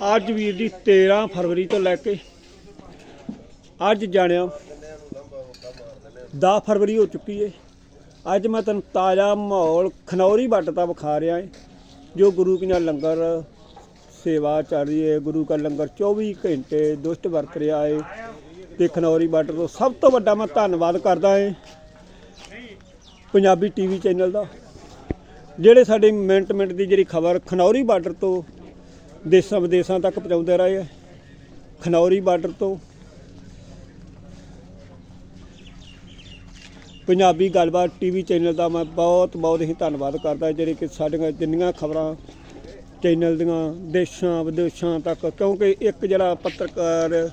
ਅੱਜ ਵੀਰ ਦੀ 13 ਫਰਵਰੀ ਤੋਂ ਲੈ ਕੇ ਅੱਜ ਜਾਣਿਆ 10 ਫਰਵਰੀ ਹੋ ਚੁੱਕੀ ਏ। ਅੱਜ ਮੈਂ ਤੁਹਾਨੂੰ ਤਾਜ਼ਾ ਮਾਹੌਲ ਖਨੌਰੀ ਵੱਟ ਦਾ ਵਿਖਾ ਰਿਹਾ ਏ, ਜੋ ਗੁਰੂ ਕੀ ਲੰਗਰ ਸੇਵਾ ਚੱਲ ਰਹੀ ਹੈ ਗੁਰੂ ਕਾ ਲੰਗਰ 24 ਘੰਟੇ ਦੁਸ਼ਟ ਵਰਤ ਰਿਹਾ ਏ ਤੇ ਖਨੌਰੀ ਬਾਰਡਰ ਤੋਂ ਸਭ ਤੋਂ ਵੱਡਾ ਮੈਂ ਧੰਨਵਾਦ ਕਰਦਾ ਏ ਪੰਜਾਬੀ ਟੀਵੀ ਚੈਨਲ ਦਾ, ਜਿਹੜੇ ਸਾਡੇ ਮਿੰਟ ਮਿੰਟ ਦੀ ਜਿਹੜੀ ਖਬਰ ਖਨੌਰੀ ਬਾਰਡਰ ਤੋਂ ਦੇਸ਼ਾਂ ਵਿਦੇਸ਼ਾਂ ਤੱਕ ਪਹੁੰਚਾਉਂਦੇ ਰਹੇ ਹੈ ਖਨੌਰੀ ਬਾਰਡਰ ਤੋਂ। ਪੰਜਾਬੀ ਗੱਲਬਾਤ ਟੀਵੀ ਚੈਨਲ ਦਾ ਮੈਂ ਬਹੁਤ ਬਹੁਤ ਹੀ ਧੰਨਵਾਦ ਕਰਦਾ, ਜਿਹੜੇ ਕਿ ਸਾਡੀਆਂ ਜਿੰਨੀਆਂ ਖਬਰਾਂ ਚੈਨਲ ਦੀਆਂ ਦੇਸ਼ਾਂ ਵਿਦੇਸ਼ਾਂ ਤੱਕ, ਕਿਉਂਕਿ ਇੱਕ ਜਿਹੜਾ ਪੱਤਰਕਾਰ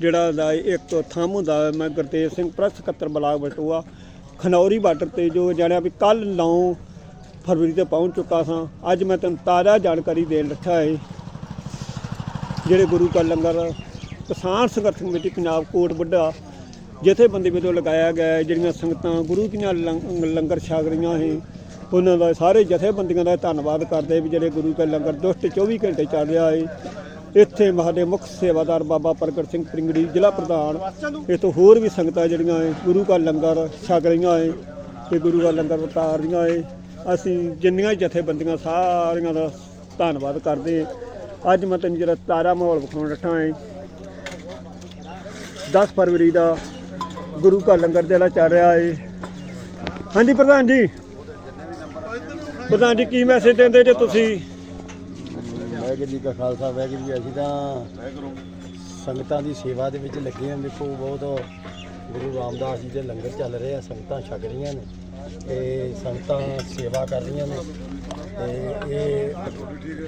ਜਿਹੜਾ ਦਾ ਇੱਕ ਥੰਮ ਹੁੰਦਾ ਮੈਂ ਗੁਰਤੇਜ ਸਿੰਘ ਪ੍ਰੈਸ ਸਕੱਤਰ ਬਲਾਕ ਬਟੂਆ, ਖਨੌਰੀ ਬਾਰਡਰ ਤੇ ਜੋ ਜਾਣਿਆ ਵੀ ਕੱਲ 9 ਫਰਵਰੀ ਤੇ ਪਹੁੰਚ ਚੁੱਕਾ ਸਾਂ, ਅੱਜ ਮੈਂ ਤੁਹਾਨੂੰ ਤਾਜ਼ਾ ਜਾਣਕਾਰੀ ਦੇਣ ਰੱਖਿਆ ਹੈ ਜਿਹੜੇ ਗੁਰੂ ਕਾ ਲੰਗਰ, ਕਿਸਾਨ ਸੰਘਰਸ਼ ਕਮੇਟੀ ਪੰਜਾਬ ਕੋਟ ਵੱਡਾ, ਜਥੇਬੰਦੀ ਵੱਲੋਂ ਲਗਾਇਆ ਗਿਆ ਹੈ, ਜਿਹੜੀਆਂ ਸੰਗਤਾਂ ਗੁਰੂ ਦੀਆਂ ਨਾਲ ਲੰਗਰ ਛਕ ਰਹੀਆਂ ਹੈ ਉਹਨਾਂ ਦਾ ਸਾਰੇ ਜਥੇਬੰਦੀਆਂ ਦਾ ਧੰਨਵਾਦ ਕਰਦੇ ਵੀ ਜਿਹੜੇ ਗੁਰੂ ਕਾ ਲੰਗਰ ਦੁਸ਼ਟ 24 ਘੰਟੇ ਚੱਲ ਰਿਹਾ ਹੈ ਇੱਥੇ ਸਾਡੇ ਮੁੱਖ ਸੇਵਾਦਾਰ ਬਾਬਾ ਪ੍ਰਗਟ ਸਿੰਘ ਪ੍ਰਿੰਗੜੀ ਜ਼ਿਲ੍ਹਾ ਪ੍ਰਧਾਨ ਇਹ ਹੋਰ ਵੀ ਸੰਗਤਾਂ ਜਿਹੜੀਆਂ ਹੈ ਗੁਰੂ ਕਾ ਲੰਗਰ ਛਕ ਰਹੀਆਂ ਹੈ ਤੇ ਗੁਰੂ ਦਾ ਲੰਗਰ ਵਰਤਾ ਰਹੀਆਂ ਹੈ ਅਸੀਂ ਜਿੰਨੀਆਂ ਜਥੇਬੰਦੀਆਂ ਸਾਰੀਆਂ ਦਾ ਧੰਨਵਾਦ ਕਰਦੇ ਹਾਂ ਅੱਜ ਮੈਂ ਤੈਨੂੰ ਜਿਹੜਾ ਤਾਰਾ ਮਾਹੌਲ ਵਿਖਾਉਣ ਰੱਖਾਂ ਹਾਂ 10 ਫਰਵਰੀ ਦਾ ਗੁਰੂ ਕਾ ਲੰਗਰ ਜਿਹੜਾ ਚੱਲ ਰਿਹਾ ਹੈ ਹਾਂਜੀ ਪ੍ਰਧਾਨ ਜੀ। ਪ੍ਰਧਾਨ ਜੀ, ਕੀ ਮੈਸੇਜ ਦਿੰਦੇ ਜੇ ਤੁਸੀਂ? ਵਾਹਿਗੁਰੂ ਜੀ ਕਾ ਖਾਲਸਾ, ਵਾਹਿਗੁਰੂ ਜੀ ਅਸੀਂ ਤਾਂ ਸੰਗਤਾਂ ਦੀ ਸੇਵਾ ਦੇ ਵਿੱਚ ਲੱਗੇ ਹਾਂ। ਦੇਖੋ, ਬਹੁਤ ਗੁਰੂ ਰਾਮਦਾਸ ਜੀ ਦੇ ਲੰਗਰ ਚੱਲ ਰਹੇ ਆ, ਸੰਗਤਾਂ ਛਕ ਰਹੀਆਂ ਨੇ ਤੇ ਸੰਗਤਾਂ ਸੇਵਾ ਕਰ ਰਹੀਆਂ ਨੇ ਤੇ ਇਹ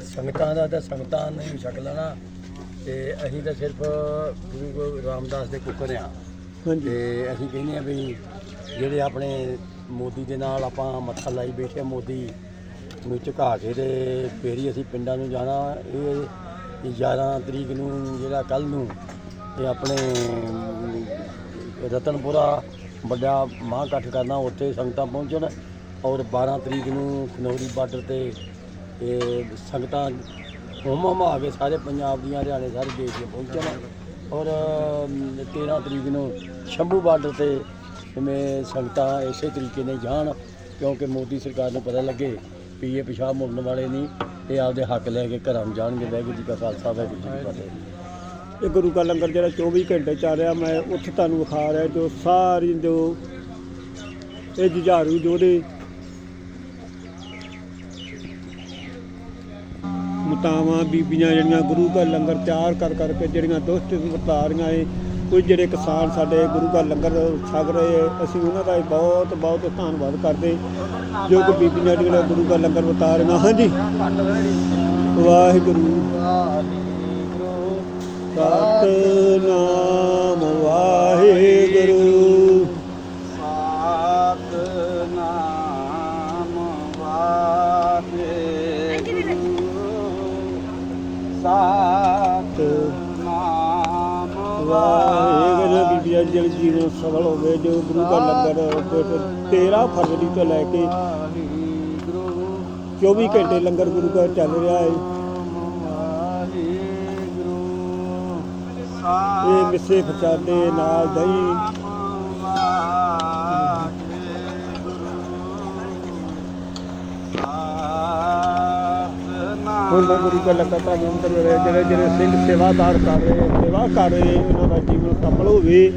ਸੰਗਤਾਂ ਦਾ ਤਾਂ ਸੰਗਤਾਂ ਨੇ ਵੀ ਛਕ ਲੈਣਾ ਤੇ ਅਸੀਂ ਤਾਂ ਸਿਰਫ ਗੁਰੂ ਰਾਮਦਾਸ ਦੇ ਕੁੱਕਰ ਆ। ਤੇ ਅਸੀਂ ਕਹਿੰਦੇ ਆ ਵੀ ਜਿਹੜੇ ਆਪਣੇ ਮੋਦੀ ਦੇ ਨਾਲ ਆਪਾਂ ਮੱਥਾ ਲਾਈ ਬੈਠੇ ਮੋਦੀ ਨੂੰ ਝੁਕਾ ਕੇ ਤੇ ਫੇਰ ਅਸੀਂ ਪਿੰਡਾਂ ਨੂੰ ਜਾਣਾ। ਇਹ 11 ਤਰੀਕ ਨੂੰ ਜਿਹੜਾ ਕੱਲ ਨੂੰ ਇਹ ਆਪਣੇ ਰਤਨਪੁਰਾ ਵੱਡਾ ਮਹਾਂ ਇਕੱਠ ਕਰਨਾ ਉੱਥੇ ਸੰਗਤਾਂ ਪਹੁੰਚਣ ਔਰ 12 ਤਰੀਕ ਨੂੰ ਖਨੌਰੀ ਬਾਰਡਰ ਤੇ ਇਹ ਸੰਗਤਾਂ ਹੁਮ ਹੁਮ ਆ ਕੇ ਸਾਰੇ ਪੰਜਾਬ ਦੀਆਂ ਹਰਿਆਣੇ ਸਾਰੇ ਦੇਸ਼ ਦੀਆਂ ਪਹੁੰਚਣ ਔਰ ਅਮ, 13 ਤਰੀਕ ਨੂੰ ਸ਼ੰਭੂ ਬਾਰਡਰ ਤੇ ਜਿਵੇਂ ਸੰਗਤਾਂ ਇਸੇ ਤਰੀਕੇ ਨੇ ਜਾਣ ਕਿਉਂਕਿ ਮੋਦੀ ਸਰਕਾਰ ਨੂੰ ਪਤਾ ਲੱਗੇ ਵੀ ਇਹ ਪਿਸ਼ਾਬ ਮੁੜਨ ਵਾਲੇ ਨਹੀਂ ਇਹ ਆਪਦੇ ਹੱਕ ਲੈ ਕੇ ਘਰਾਂ ਨੂੰ ਜਾਣਗੇ ਵਾਹਿਗੁਰੂ ਜੀ ਕਾ ਖਾਲਸਾ ਵਾਹਿਗੁਰੂ ਜੀ ਕੀ ਫਤਿਹ। ਇਹ ਗੁਰੂ ਕਾ ਲੰਗਰ ਜਿਹੜਾ 24 ਘੰਟੇ ਚੱਲ ਰਿਹਾ ਮੈਂ ਉੱਥੇ ਤੁਹਾਨੂੰ ਵਿਖਾ ਰਿਹਾ ਜੋ ਸਾਰੀ ਜੋ ਇਹ ਜੁਝਾਰੂ ਜੋਧੇ ਮਤਾਵਾਂ ਬੀਬੀਆਂ ਜਿਹੜੀਆਂ ਗੁਰੂ ਘਰ ਲੰਗਰ ਤਿਆਰ ਕਰ ਕਰਕੇ ਜਿਹੜੀਆਂ ਦੁਸ਼ਟ ਵਰਤਾ ਰਹੀਆਂ ਏ ਕੁਝ ਜਿਹੜੇ ਕਿਸਾਨ ਸਾਡੇ ਗੁਰੂ ਘਰ ਲੰਗਰ ਛਕ ਰਹੇ ਏ, ਅਸੀਂ ਉਹਨਾਂ ਦਾ ਬਹੁਤ ਬਹੁਤ ਧੰਨਵਾਦ ਕਰਦੇ ਜੋ ਕਿ ਬੀਬੀਆਂ ਜਿਹੜੀਆਂ ਗੁਰੂ ਘਰ ਲੰਗਰ ਵਰਤਾ ਰਹੀਆਂ ਹਾਂਜੀ। ਵਾਹਿਗੁਰੂ। ਸਤਨਾਮ। ਵਾਹਿਗੁਰੂ ਸਤਨਾਮ ਵਾਹਿਗੁਰੂ ਬੀਬੀਆਂ ਜੀ ਦੇ ਜੀਵਨ ਸਫਲ ਹੋਵੇ ਜੋ ਗੁਰੂ ਦਾ ਲੰਗਰ ਜੋ 13 ਫਰਵਰੀ ਤੋਂ ਲੈ ਕੇ 24 ਘੰਟੇ ਲੰਗਰ ਗੁਰੂ ਦਾ ਚੱਲ ਰਿਹਾ ਹੈ। ਇਹ ਮਿੱਸੇ ਪ੍ਰਚਾਦੇ ਨਾਲ ਦਹੀਂ ਹੁਣ ਮੈਂ ਗੁਰੂ ਦਾ ਲੰਗਰ ਤਾਂ ਅੰਦਰ ਜਿਹੜੇ ਜਿਹੜੇ ਸਿੰਘ ਸੇਵਾਦਾਰ ਕਰ ਰਹੇ, ਸੇਵਾ ਕਰ ਰਹੇ, ਉਹਨਾਂ ਦਾ ਜੀਵਨ ਸਫਲ ਹੋਵੇ।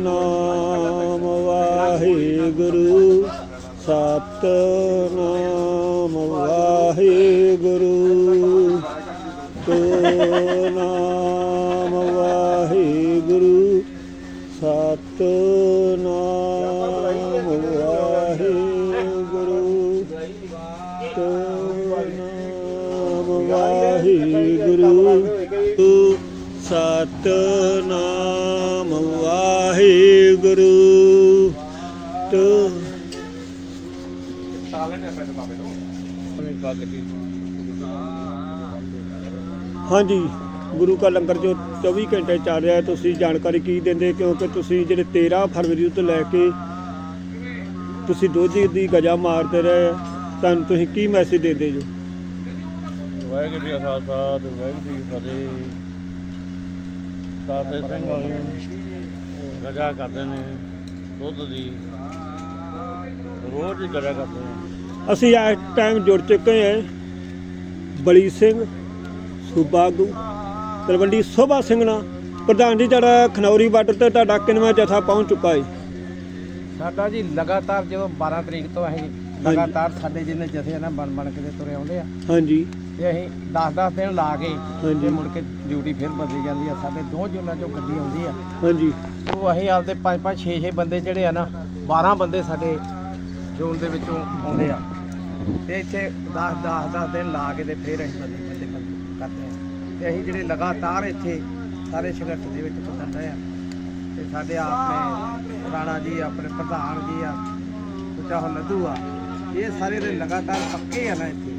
ਨਾਮ ਵਾਹਿਗੁਰੂ ਸਤਨਾਮ ਵਾਹਿਗੁਰੂ। ਨਾਮ ਸਤਨਾਮ ਵਾਹਿਗੁਰੂ। ਤੋ ਹਾਂਜੀ, ਗੁਰੂ ਕਾ ਲੰਗਰ ਜੋ 24 ਘੰਟੇ ਚੱਲ ਰਿਹਾ ਤੁਸੀਂ ਜਾਣਕਾਰੀ ਕੀ ਦਿੰਦੇ? ਕਿਉਂਕਿ ਤੁਸੀਂ ਜਿਹੜੇ 13 ਫਰਵਰੀ ਤੋਂ ਲੈ ਕੇ ਤੁਸੀਂ ਦੋਜੀ ਦੀ ਗਜਾ ਮਾਰਦੇ ਰਹੇ, ਤੁਹਾਨੂੰ ਤੁਸੀਂ ਕੀ ਮੈਸੇਜ ਦਿੰਦੇ ਜੋ? ਵਾਹਿਗੁਰੂ ਜੀ ਕਾ ਖਾਲਸਾ ਤੇ ਵਾਹਿਗੁਰੂ ਜੀ ਕੀ ਫਤਿਹ। ਸਾਥੇ ਸਿੰਘ ਹੋਣੀ ਗਜਾ ਕਰਦੇ ਨੇ ਦੁੱਧ ਦੀ। ਰੋਜ਼ ਹੀ ਗਜਾ ਕਰਦੇ ਨੇ। ਅਸੀਂ ਇਸ ਟਾਈਮ ਜੁੜ ਚੁੱਕੇ ਹਾਂ। ਬਲੀ ਸਿੰਘ ਸੂਬਾਗੂ ਤਲਵੰਡੀ ਸੋਭਾ ਸਿੰਘ ਨਾਲ। ਪ੍ਰਧਾਨ ਜੀ ਤੁਹਾਡਾ ਖਨੌਰੀ ਬਾਰਡਰ ਤੇ ਤੁਹਾਡਾ ਕਿੰਨਵਾਂ ਜਥਾ ਪਹੁੰਚ ਚੁੱਕਾ ਹੈ? ਸਾਡਾ ਜੀ ਲਗਾਤਾਰ ਜਦੋਂ 12 ਤਰੀਕ ਤੋਂ ਅਸੀਂ ਲਗਾਤਾਰ ਸਾਡੇ ਜਿੰਨੇ ਜਥੇ ਆ ਨਾ ਬਣ ਬਣ ਕੇ ਤੁਰੇ ਆਉਂਦੇ ਆ। ਹਾਂਜੀ। ਤੇ ਅਸੀਂ 10-10 ਦਿਨ ਲਾ ਕੇ। ਤੇ ਮੁੜ ਕੇ ਡਿਊਟੀ ਫਿਰ ਬਦਲੀ ਜਾਂਦੀ ਆ। ਸਾਡੇ ਦੋ ਜੋਨਾਂ ਚੋਂ ਗੱਡੀ ਆਉਂਦੀ ਆ। ਹਾਂਜੀ। ਉਹ ਅਸੀਂ ਆਪਦੇ 5-5 6-6 ਬੰਦੇ ਜਿਹੜੇ ਆ ਨਾ 12 ਬੰਦੇ ਸਾਡੇ ਜ਼ੋਨ ਦੇ ਵਿੱਚੋਂ ਆਉਂਦੇ ਆ। ਤੇ ਇੱਥੇ 10-10 ਦਿਨ ਲਾ ਕੇ ਤੇ ਫਿਰ ਅਸੀਂ ਬਦਲੀ ਬੰਦੇ ਕਰਦੇ ਆ। ਤੇ ਅਸੀਂ ਜਿਹੜੇ ਲਗਾਤਾਰ ਇੱਥੇ ਸਾਰੇ ਸੰਘਰਸ਼ ਦੇ ਵਿੱਚ ਪਸੰਦ ਆ ਤੇ ਸਾਡੇ ਆਪਣੇ ਰਾਣਾ ਜੀ ਆਪਣੇ ਪ੍ਰਧਾਨ ਜੀ ਆ ਸੁਚਾ ਲੱਦੂ ਆ ਇਹ ਸਾਰੇ ਦੇ ਲਗਾਤਾਰ ਪੱਕੇ ਆ ਨਾ ਇੱਥੇ।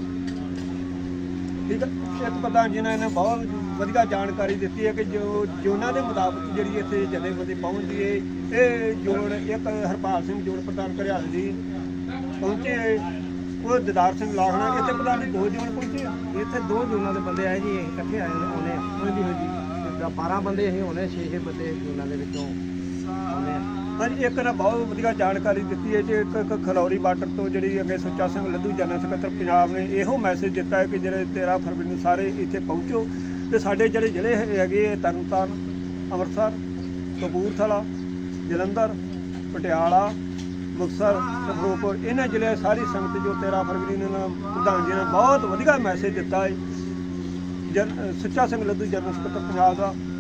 ਠੀਕ ਹੈ ਇੱਕ ਪ੍ਰਧਾਨ ਜੀ ਨੇ ਇਹਨੇ ਬਹੁਤ ਵਧੀਆ ਜਾਣਕਾਰੀ ਦਿੱਤੀ ਹੈ ਕਿ ਜੋ ਜੋਨਾਂ ਦੇ ਮੁਤਾਬਕ ਜਿਹੜੀ ਇੱਥੇ ਜਥੇਬੰਦੀ ਪਹੁੰਚਦੀ ਹੈ ਇਹ ਜੋੜ ਇੱਕ ਹਰਪਾਲ ਸਿੰਘ ਜੋੜ ਪ੍ਰਧਾਨ ਘਰਿਆਲ ਜੀ ਪਹੁੰਚੇ ਉਹ ਦਿਦਾਰ ਸਿੰਘ ਲਾਹਣਾ ਇੱਥੇ ਪ੍ਰਧਾਨ ਦੋ ਜੋੜ ਪਹੁੰਚੇ ਇੱਥੇ ਦੋ ਜੂਨਾਂ ਦੇ ਬੰਦੇ ਆਏ ਜੀ ਇਕੱਠੇ ਆਏ ਨੇ ਆਉਣੇ ਆ। ਹਾਂਜੀ ਹਾਂਜੀ। ਤੇ 12 ਬੰਦੇ ਅਸੀਂ ਹੋਣੇ 6-6 ਬੰਦੇ ਜੂਨਾਂ ਦੇ ਵਿੱਚੋਂ। ਹਾਂਜੀ ਇੱਕ ਨਾ ਬਹੁਤ ਵਧੀਆ ਜਾਣਕਾਰੀ ਦਿੱਤੀ ਹੈ ਜੇ ਇੱਕ ਇੱਕ ਖਲੌਰੀ ਬਾਰਡਰ ਤੋਂ ਜਿਹੜੀ ਅੱਗੇ ਸੁੱਚਾ ਸਿੰਘ ਲੱਧੂ ਜਨਰਲ ਸਕੱਤਰ ਪੰਜਾਬ ਨੇ ਇਹੋ ਮੈਸੇਜ ਦਿੱਤਾ ਹੈ ਕਿ ਜਿਹੜੇ 13 ਫਰਵਰੀ ਨੂੰ ਸਾਰੇ ਇੱਥੇ ਪਹੁੰਚੋ ਤੇ ਸਾਡੇ ਜਿਹੜੇ ਜ਼ਿਲ੍ਹੇ ਹੈ- ਹੈਗੇ ਆ, ਤਰਨਤਾਰਨ ਅੰਮ੍ਰਿਤਸਰ ਕਪੂਰਥਲਾ ਜਲੰਧਰ ਪਟਿਆਲਾ ਮੁਕਤਸਰ ਫਿਰੋਜ਼ਪੁਰ ਇਹਨਾਂ ਜ਼ਿਲ੍ਹੇ ਸਾਰੀ ਸੰਗਤ ਜੋ 13 ਫਰਵਰੀ ਨੂੰ ਨਾ ਪ੍ਰਧਾਨ ਜੀ ਨੇ ਬਹੁਤ ਵਧੀਆ ਮੈਸੇਜ ਦਿੱਤਾ ਹੈ। ਜਨ ਸੁੱਚਾ ਸਿੰਘ ਲੱਧੂ ਜਨਰਲ ਸਕੱਤਰ ਪੰਜਾਬ ਦਾ।